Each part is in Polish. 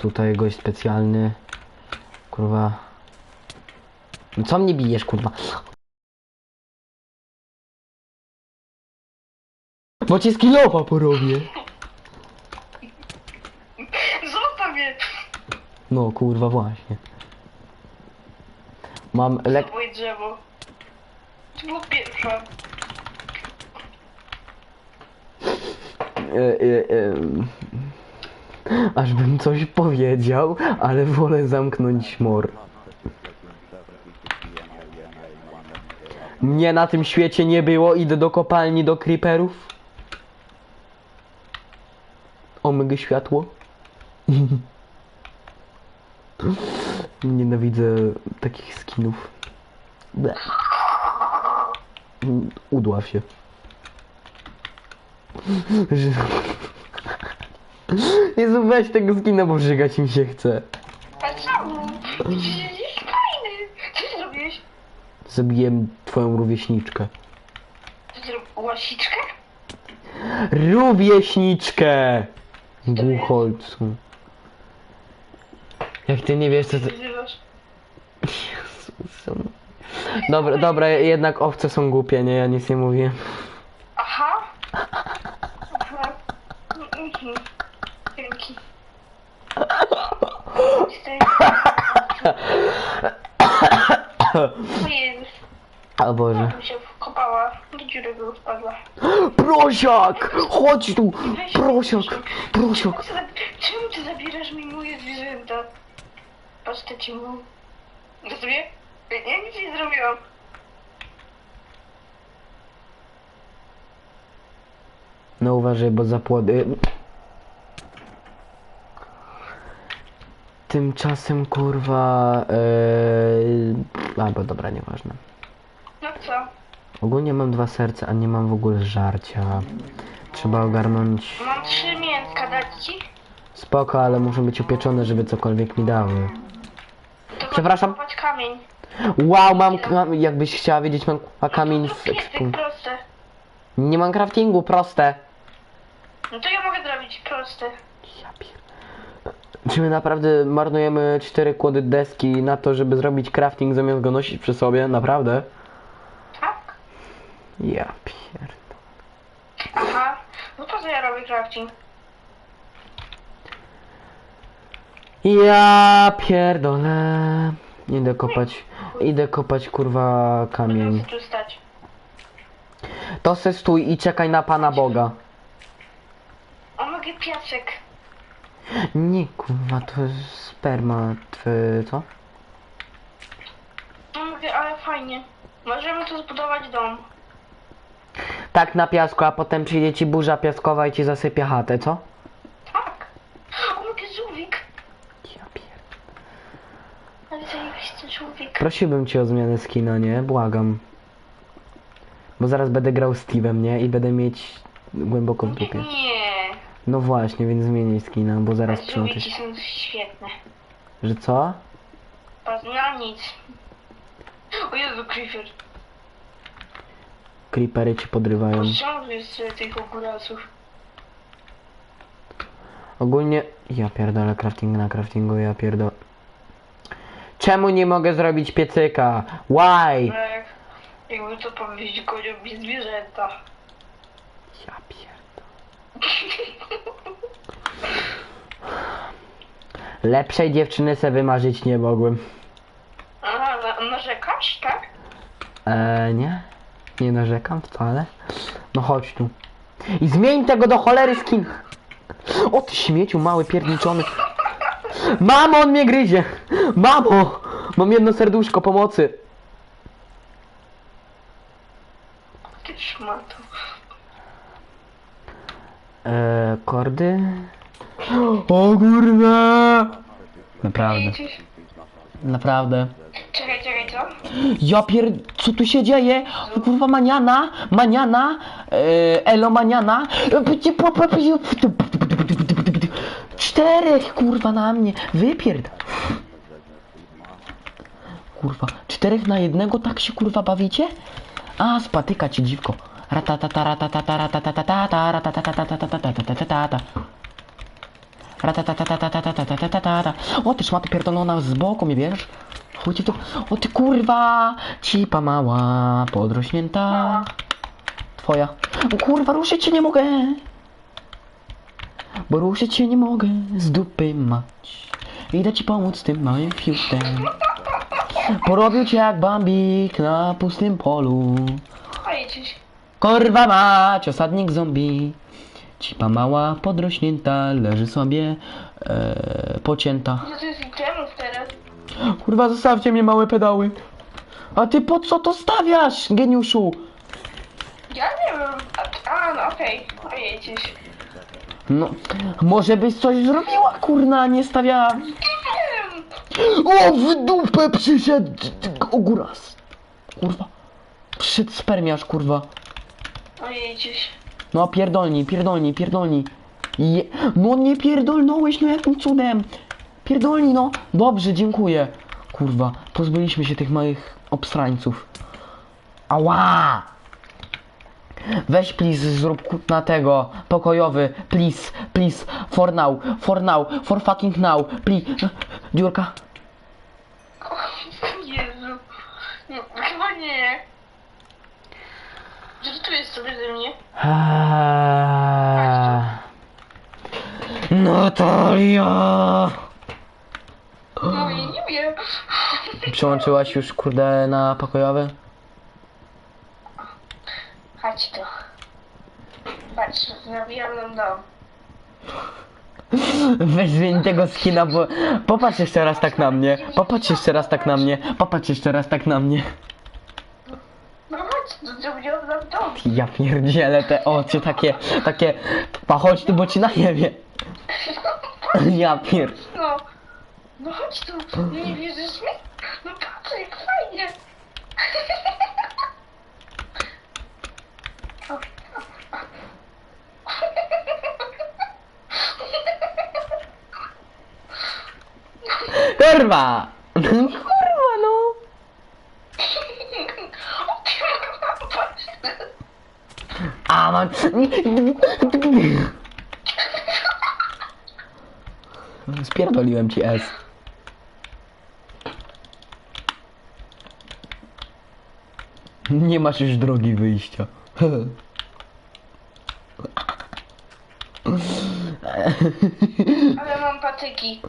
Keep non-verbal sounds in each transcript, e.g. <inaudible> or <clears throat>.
jest tutaj gość specjalny. Kurwa. No co mnie bijesz, kurwa? Bo cię skillowa porobię. Zostaw mnie! No kurwa właśnie. Mam lek... Moje drzewo. To było pierwsze. E, e, e, aż bym coś powiedział, ale wolę zamknąć mor. Mnie na tym świecie nie było, idę do kopalni do creeperów. Omega światło. Nienawidzę takich skinów. Udław się. Jezu, weź tego skina, bo żygać mi się chce. A czemu? Jest fajny! Co ty zrobiłeś? Zabiłem twoją rówieśniczkę. Co ty zrobiłeś? Łasiczkę? Rówieśniczkę! Głucholcu. Jak ty nie wiesz, co. Wyzywasz. Jezus. Dobra, dobra, jednak owce są głupie, nie? Ja nic nie mówię. Aha. Aha. Mhm. Dzięki. Ojej, O Boże. się wkopała. Do dziury by wpadła. Prosiak! Chodź tu! Weź- Prosiak! Prosiak! Czemu ty zab- Czemu ty zabierasz mi moje zwierzęta? Patrz to ci mu. Rozumie? Ja nic nie zrobiłam. No uważaj, bo zapłody... Tymczasem kurwa... Yy... A, bo dobra, nieważne. No co? Ogólnie mam dwa serca, a nie mam w ogóle żarcia. Trzeba ogarnąć... Mam trzy mięska, dać ci? Spoko, ale muszą być upieczone, żeby cokolwiek mi dały. To Przepraszam? kopać kamień. Wow, mam, mam jakbyś chciała wiedzieć, mam a kamień To w ekspum. proste. Nie mam craftingu, proste. No to ja mogę zrobić proste. Czy my naprawdę marnujemy cztery kłody deski na to, żeby zrobić crafting zamiast go nosić przy sobie? Naprawdę? Tak? Ja pier... Aha. No po co ja robię crafting? Ja pierdolę. Idę kopać, idę kopać kurwa kamień. Będę tu stać. To se stój i czekaj na Pana Boga. O, mogę piasek. Nie kurwa, to jest sperma, twy, co? No mogę, ale fajnie. Możemy tu zbudować dom. Tak na piasku, a potem przyjdzie ci burza piaskowa i ci zasypie chatę, co? Tak. O, mogę żółwik. Ja pier... Ale zajebisty żółwik. Prosiłbym cię o zmianę skina, nie? Błagam. Bo zaraz będę grał Steve'em, nie? I będę mieć głęboko w dupie. Nie. No właśnie, więc zmienię skina, bo zaraz przyłączę Żółwiki się. są świetne. Że co? Patrz, No nic. O Jezu, Creeper. Creepery ci podrywają. Jest tyle tych ogórasów? Ogólnie... Ja pierdolę crafting na craftingu, ja pierdolę. Czemu nie mogę zrobić piecyka? Why? No jak, jakby to powiedzieć, godzią mi zwierzęta. Ja pierdolę. Lepszej dziewczyny se wymarzyć nie mogłem. Aha, na, narzekasz, tak? Eee, nie? Nie narzekam wcale. No chodź tu. I zmień tego do cholery skin. O ty śmieciu mały pierniczony. Mamo, on mnie gryzie. Mamo! Mam jedno serduszko pomocy. Ty szmato. Eee, kordy? O kurwa! Naprawdę, Jedziesz. naprawdę. Czekaj, czekaj, co? Ja pier... Co tu się dzieje? O kurwa maniana, maniana, e, elo maniana. Czterech kurwa na mnie. Wypierd. Kurwa, czterech na jednego tak się kurwa bawicie? A, spatyka cię dziwko. O ty szmaty pierdolona z boku mi wiesz? Chuj tu. O ty kurwa! Cipa mała, podrośnięta. Twoja. O kurwa, ruszyć się nie mogę! Bo ruszyć się nie mogę z dupy mać. Idę ci pomóc z tym małym fiutem. Porobił cię jak bambik na pustym polu. Ojej, Korwa mać, osadnik zombie. Cipa mała, podrośnięta, leży sobie e, pocięta. No to jest teraz. Kurwa, zostawcie mnie małe pedały. A ty po co to stawiasz, geniuszu? Ja nie wiem. A, a no okej. Jedziesz. No, może byś coś zrobiła, kurna, nie stawiała. O, w dupę przyszedł ogóras. Kurwa. Przyszedł spermiarz, kurwa. No pierdolnij, pierdolnij, pierdolnij. Je... No nie pierdolnąłeś, no jakim cudem. Pierdolnij, no. Dobrze, dziękuję. Kurwa, pozbyliśmy się tych małych obstrańców. Ała! Weź please, zrób na tego, pokojowy, please, please, for now, for now, for fucking now, please. Dziurka. Jezu. No, chyba nie. Żartujesz sobie ze mnie? Eee... Natalia! No i nie wiem. Przyłączyłaś już kurde na pokojowy? Chodź tu. Patrz, nawijam nam dom. Weź zmień tego skina, bo... Popatrz jeszcze raz tak na mnie. Popatrz jeszcze raz tak na mnie. Popatrz jeszcze raz tak na mnie. Zrobiłam nam dom. Ja pierdzielę te oczy takie, takie... Pa chodź tu, bo ci na niebie. Ja pier... No. No chodź tu. Nie wierzysz mi? No patrz, jak fajnie. Kurwa! Kurwa no! Patrz. A mam... Spierdoliłem ci S. Nie masz już drogi wyjścia. Ale mam patyki.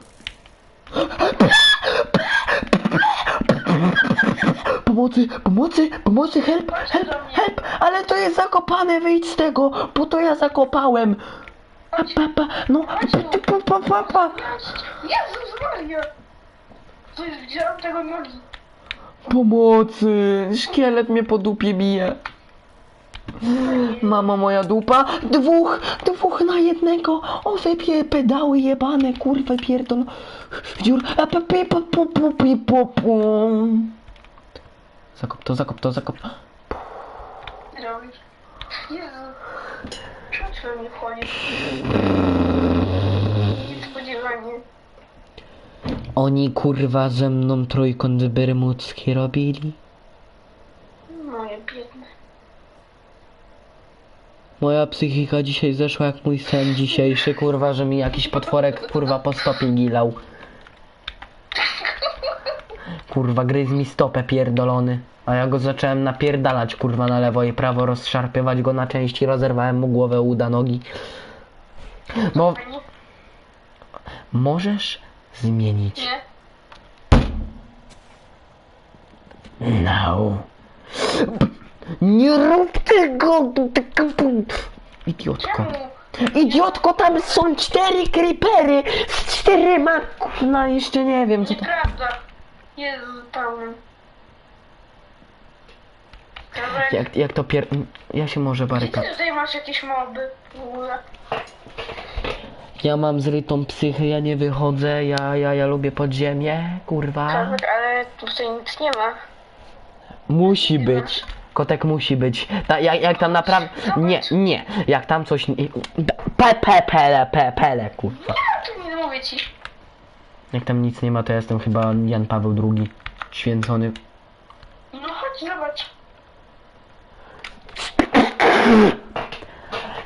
Pomocy, pomocy, pomocy, help, help, help, ale to jest zakopane, wyjdź z tego, bo to ja zakopałem. Pa, pa, pa, no, pa, pa, pa, pa, pa. Jezus Maria! Jest, widziałam tego nogi. Pomocy, szkielet mnie po dupie bije. Mama moja dupa, dwóch, dwóch na jednego, o wypie pedały jebane, kurwa pierdol. Dziur, a pa, pu, pu, pi, pu, pu. Zakop to, zakop to, zakop. Robisz. Jezu. Czemu ty we mnie wchodzisz? Niespodziewanie. Oni kurwa ze mną trójkąt bermudzki robili. Moje biedne. Moja psychika dzisiaj zeszła jak mój sen dzisiejszy, kurwa, że mi jakiś potworek kurwa po stopie gilał. Kurwa, gryzł mi stopę pierdolony. A ja go zacząłem napierdalać kurwa na lewo i prawo, rozszarpywać go na części, rozerwałem mu głowę, uda, nogi. Bo możesz zmienić Nie? No. Nie rób tego! Idiotko. Idiotko, tam są cztery creepery z czterema, kurna, jeszcze nie wiem co to... Nieprawda. Jezu, Jak, jak to pier... Ja się może Czy baryka. ty tutaj masz jakieś moby w ogóle? Ja mam zrytą psychę, ja nie wychodzę, ja, ja, ja lubię podziemie, kurwa. Tak, ale tutaj nic nie ma. Musi być. Kotek musi być. Ta, jak, jak tam naprawdę... Nie, nie. Jak tam coś... Pe, pe, pele, pe, pele, kurwa. Ja tu nie mówię ci. Jak tam nic nie ma, to ja jestem chyba Jan Paweł II. Święcony. No chodź, zobacz.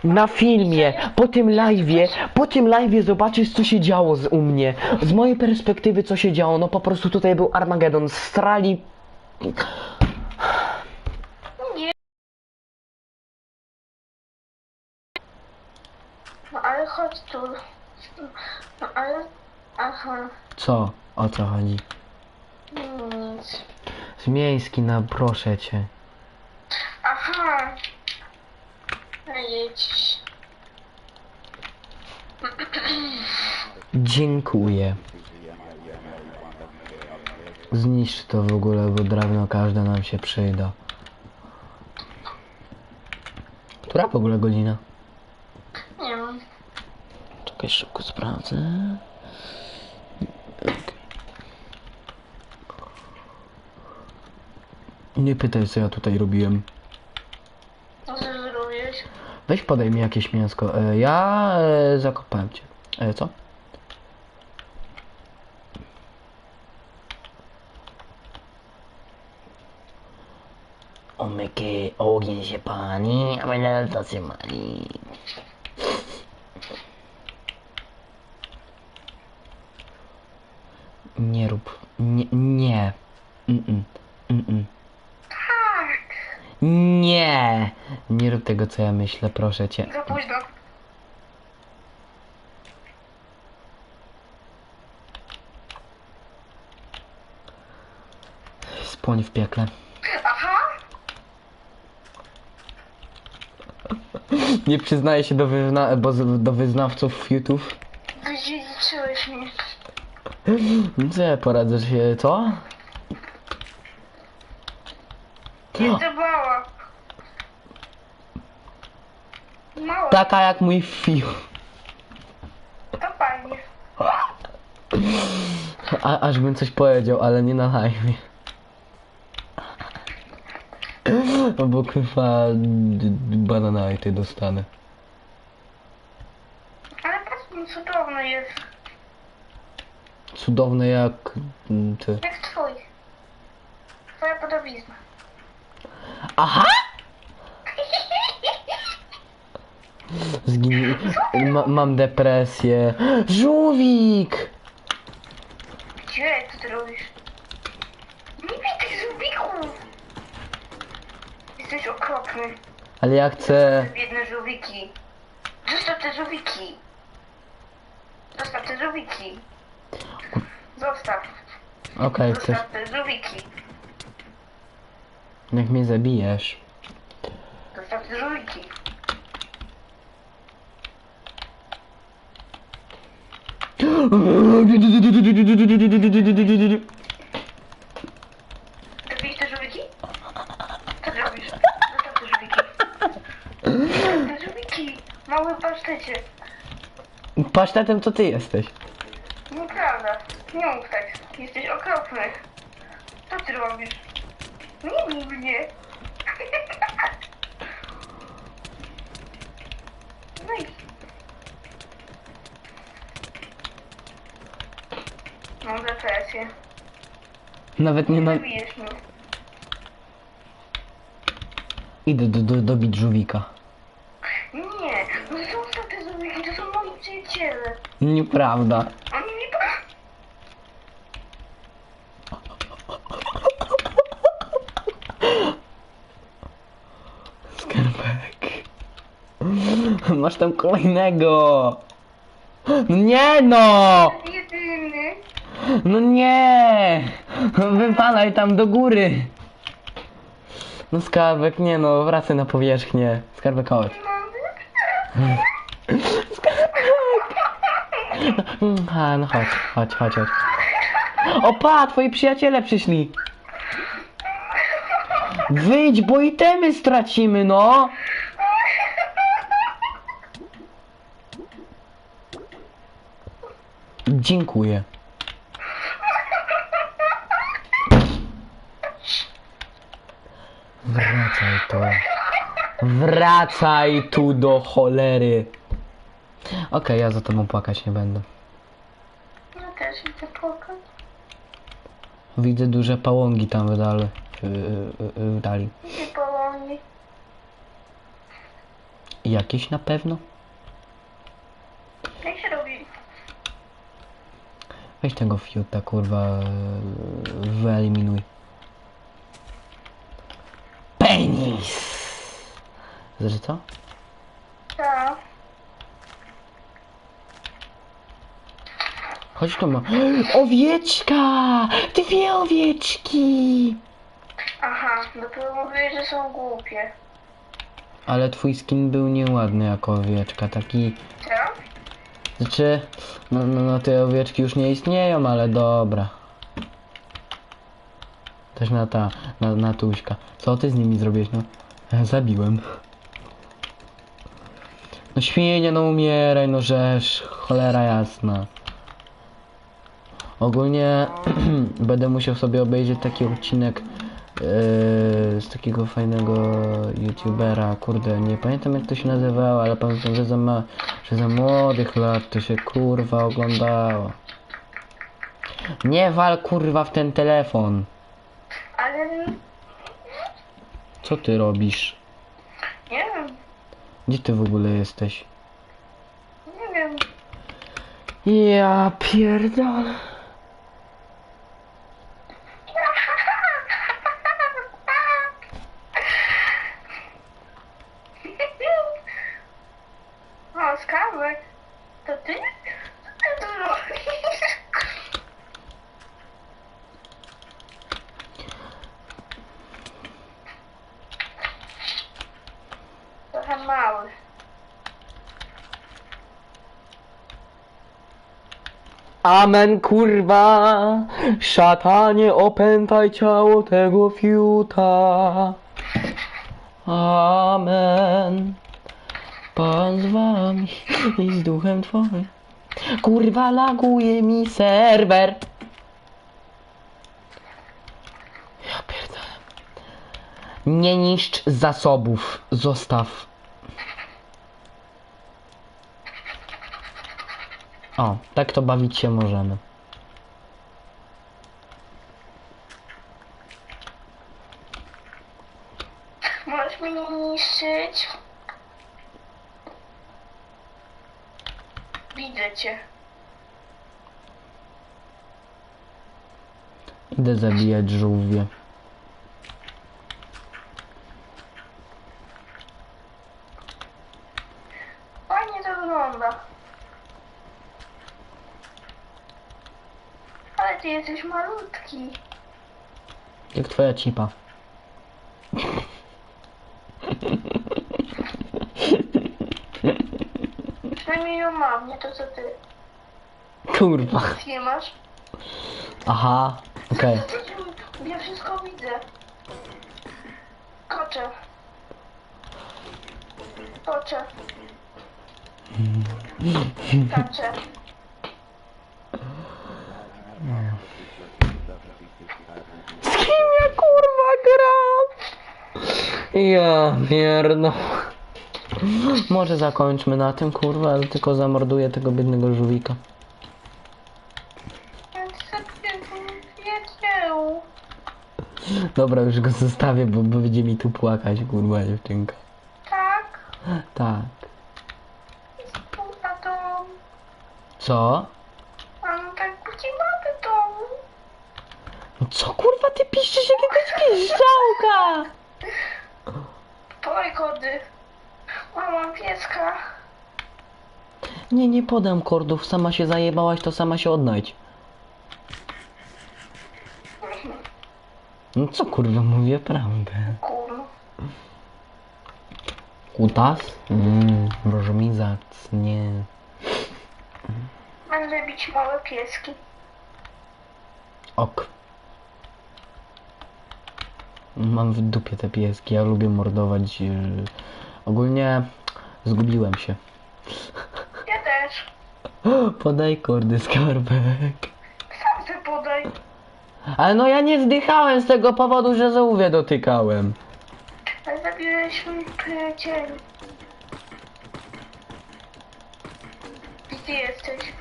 na filmie, po tym live'ie, po tym live'ie zobaczysz co się działo z, u mnie. Z mojej perspektywy co się działo, no po prostu tutaj był Armagedon, strali... Nie. No ale chodź tu. No ale... Aha. Co? O co chodzi? Nic. Z miejski, no proszę cię. Aha. No jedź. <clears throat> Dziękuję. Zniszcz to w ogóle, bo drewno każde nam się przyda. Która w ogóle godzina? Nie wiem. Czekaj, szybko sprawdzę. Nie pytaj, co ja tutaj robiłem. Co ty zrobiłeś? Weź podaj mi jakieś mięsko. E, ja e, zakopałem cię. E, co? Omyky, ogień się pani, a my tacy mali. Nie rób. Nie. Nie. Mm-mm. Mm-mm. Tak. Nie! Nie rób tego, co ja myślę, proszę cię. Za późno. Spłoń w piekle. Aha. <laughs> Nie przyznaję się do, wyzna- bo do wyznawców YouTube. Wydziedziczyłeś mnie. Co ja poradzę się, co? Jestem mała. Mała. Taka jak mój film. To fajnie. A, aż bym coś powiedział, ale nie na live. No bo kurwa d- d- bananajty dostanę. Ale patrz, cudowny jest. Cudowne jak mm, ty. Jak twój. Twoja podobizna. Aha! Zgin... Ma, mam depresję. Żółwik! Gdzie? Co ty robisz? Nie bij tych żółwików! Jesteś okropny. Ale ja chcę... Biedne żółwiki. Zostaw te żółwiki. Zostaw te żółwiki. Zostaw. Okej, chcesz... Zostaw te żółwiki. Jak mnie zabijesz. Zostaw te żółwiki. Zabijesz te żółwiki? Co ty robisz? Zostaw te żółwiki. Te żółwiki. Mały pasztecie. Pasztetem to ty jesteś. Nieprawda. Nie mów tak. Jesteś okropny. Co ty robisz? Nie bij mnie. <laughs> No depresję. Nawet nie Nie zabijesz mnie. Idę do, do, dobić żółwika. Nie, no zostaw te żółwiki, to są moi przyjaciele. Nieprawda. Oni po... Skarbek. Masz tam kolejnego. No nie no! Jedyny. No nie! Wypalaj tam do góry. No skarbek, nie no, wracaj na powierzchnię. Skarbek, chodź. Mm, A, no chodź, chodź, chodź, chodź. Opa, twoi przyjaciele przyszli. Wyjdź, bo itemy stracimy, no. Dziękuję. Wracaj tu. Wracaj tu do cholery. Okej, ja za tobą płakać nie będę. Ja też idę płakać. Widzę duże pałągi tam wydali. W, w, w, dali. Połoni? Jakieś na pewno? Jak się robi? Weź tego fiuta, kurwa, wyeliminuj. Penis! Że co? Tak. Chodź tu ma. <gasps> Owieczka! Dwie owieczki! Aha, dopiero mówię, że są głupie. Ale twój skin był nieładny jako owieczka, taki... Co? Znaczy, no, no, no te owieczki już nie istnieją, ale dobra. Też na ta, na, na tuśka. Co ty z nimi zrobiłeś, no? E, Zabiłem. No świnie, no umieraj, no żeż, cholera jasna. Ogólnie <clears throat> będę musiał sobie obejrzeć taki odcinek yy, z takiego fajnego youtubera, kurde, nie pamiętam jak to się nazywało, ale pamiętam, że za, ma, że za młodych lat to się kurwa oglądało. Nie wal kurwa w ten telefon. Co ty robisz? nie wiem, Gdzie ty w ogóle jesteś? nie wiem. Ja pierdolę. O, skarbek. To ty? Co ty tu robisz? Trochę mały. Amen kurwa, szatanie opętaj ciało tego fiuta. Amen. Pan z wami i z duchem twoim. Kurwa laguje mi serwer. Ja pierdolę. Nie niszcz zasobów, zostaw. O, tak to bawić się możemy. Możesz mnie nie niszczyć. Widzę cię. Idę zabijać żółwie. Fajnie to wygląda. Ale ty jesteś malutki. Jak twoja cipa. Przynajmniej ją mam, nie to co ty. Kurwa. Nie masz? Aha, okej. Ja wszystko widzę. Koczę. Koczę. Kaczę. Z kim ja kurwa gram? Ja pierno. Może zakończmy na tym kurwa, ale tylko zamorduję tego biednego żółwika. Dobra, już go zostawię, bo bo będzie mi tu płakać kurwa dziewczynka. Tak? Tak. Pusta dom. Co? Mam tak gdzie mamy dom. No co kurwa ty piszesz jakiegoś piszczałka? Podaj kody. O, mam pieska. Nie, nie podam kordów, sama się zajebałaś, to sama się odnajdź. No co kurwa, mówię prawdę. Kurwa. Kutas? Mmm, różmizac, nie. Będę bić małe pieski. Ok. Mam w dupie te pieski, ja lubię mordować. Yy... Ogólnie zgubiłem się. Ja też. <gasps> Podaj kordy skarbek. Sam ty podaj. Ale no ja nie zdychałem z tego powodu, że żółwie dotykałem. Ale zabiłeś mój przyjaciel. Gdzie jesteś?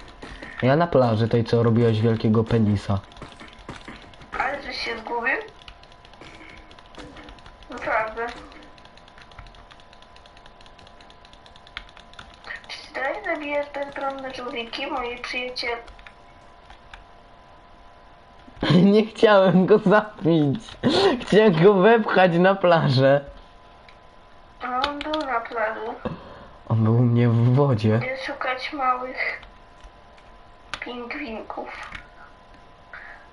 Ja na plaży tej, co robiłaś wielkiego penisa. Ale żeś się zgubił? Naprawdę. zabijasz bezbronne żółwiki, moi przyjaciele? <laughs> Nie chciałem go zabić. Chciałem go wepchać na plażę. A on był na plaży. On był u mnie w wodzie. Idę szukać małych pingwinków.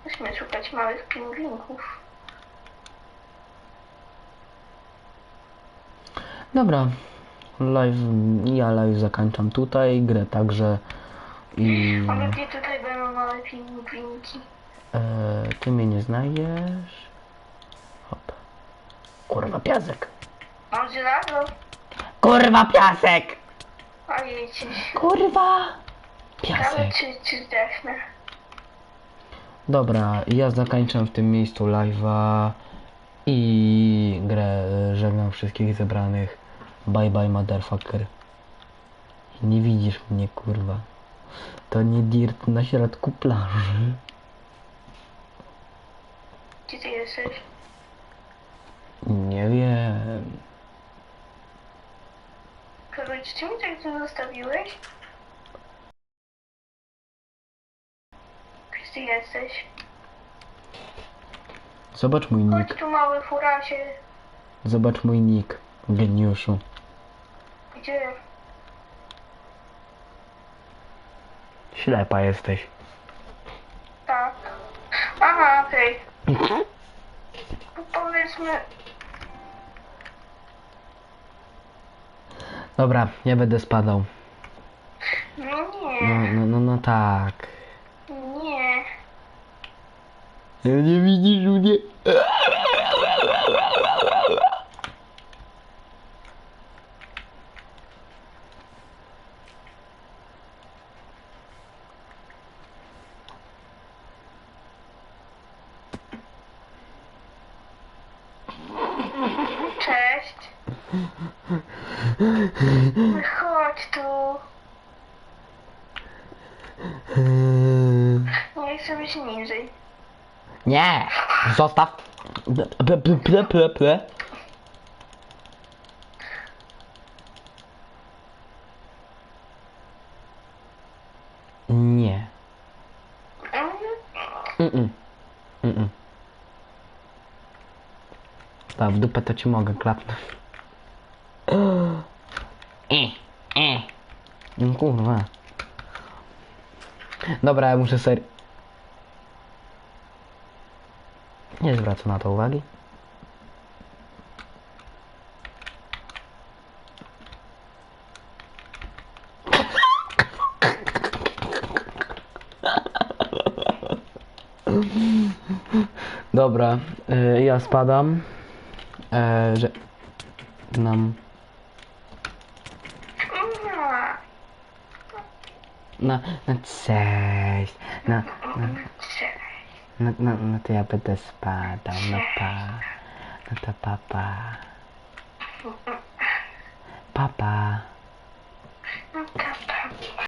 Musimy szukać małych pingwinków. Dobra. Live, ja live zakończam tutaj, grę także i Ale gdzie tutaj będą małe pingwinki? e, ty mnie nie znajdziesz. Hop. Kurwa piasek. Mam żelazo? Kurwa piasek! Kurwa piasek. czy, czy zdechnę. Dobra, ja zakończę w tym miejscu live'a i grę żegnam wszystkich zebranych. Bye bye motherfucker. Nie widzisz mnie kurwa. To nie dirt na środku plaży. Gdzie ty jesteś? Nie wiem. Karol, czy ty mi tak tu zostawiłeś? Gdzie ty jesteś? Zobacz mój nick. Chodź tu mały furasie. Zobacz mój nick. Geniuszu. Gdzie? Ślepa jesteś. Tak. Aha, okej. No Powiedzmy, Dobra, ja będę spadał. no No, nie, no, no, no tak. nie. Nie widzisz mnie? Cześć. Chodź tu. Nie chcę być niżej. Nie! Zostaw! Nie. Mm, Mm-mm. Mm-mm. W dupę to ci mogę klapnąć. E, e. No Kurwa. Dobra, ja muszę ser... Nie zwracam na to uwagi. Dobra, y, ja spadam. E, że nam na, na cześć. Na, na. No, no, no to ja będę spadał. No pa. No to papa. Papa.